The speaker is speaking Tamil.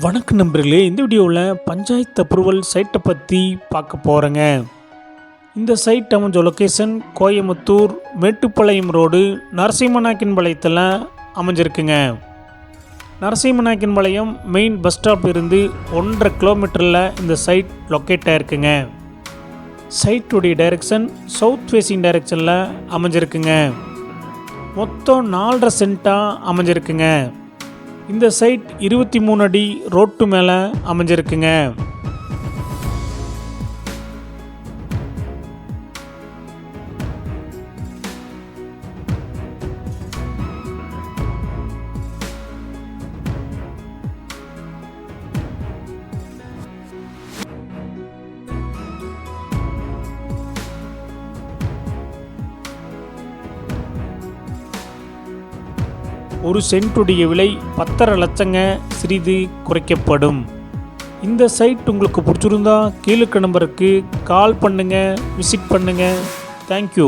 வணக்கம் நண்பர்களே இந்த வீடியோவில் பஞ்சாயத்து அப்ரூவல் சைட்டை பற்றி பார்க்க போகிறேங்க இந்த சைட் அமைஞ்ச லொக்கேஷன் கோயமுத்தூர் மேட்டுப்பாளையம் ரோடு நரசிம்மநாயக்கன் பாளையத்தில் அமைஞ்சிருக்குங்க. நரசிம்மநாயக்கன் பாளையம் மெயின் பஸ் ஸ்டாப் இருந்து ஒன்றரை கிலோமீட்டரில் இந்த சைட் லொக்கேட் ஆயிருக்குங்க. சைட்டுடைய டைரக்ஷன் சவுத் ஃபேஸிங் டைரக்ஷனில் அமைஞ்சிருக்குங்க. மொத்தம் நாலரை சென்ட்டாக அமைஞ்சிருக்குங்க. இந்த சைட் இருபத்தி மூணு அடி ரோட்டு மேலே அமைஞ்சிருக்குங்க. ஒரு சென்ட்டுடைய விலை பத்தரை லட்சங்க சிறிது குறைக்கப்படும். இந்த சைட் உங்களுக்கு பிடிச்சிருந்தா கீழுக்க நம்பருக்கு கால் பண்ணுங்கள் விசிட் பண்ணுங்கள் தேங்க்யூ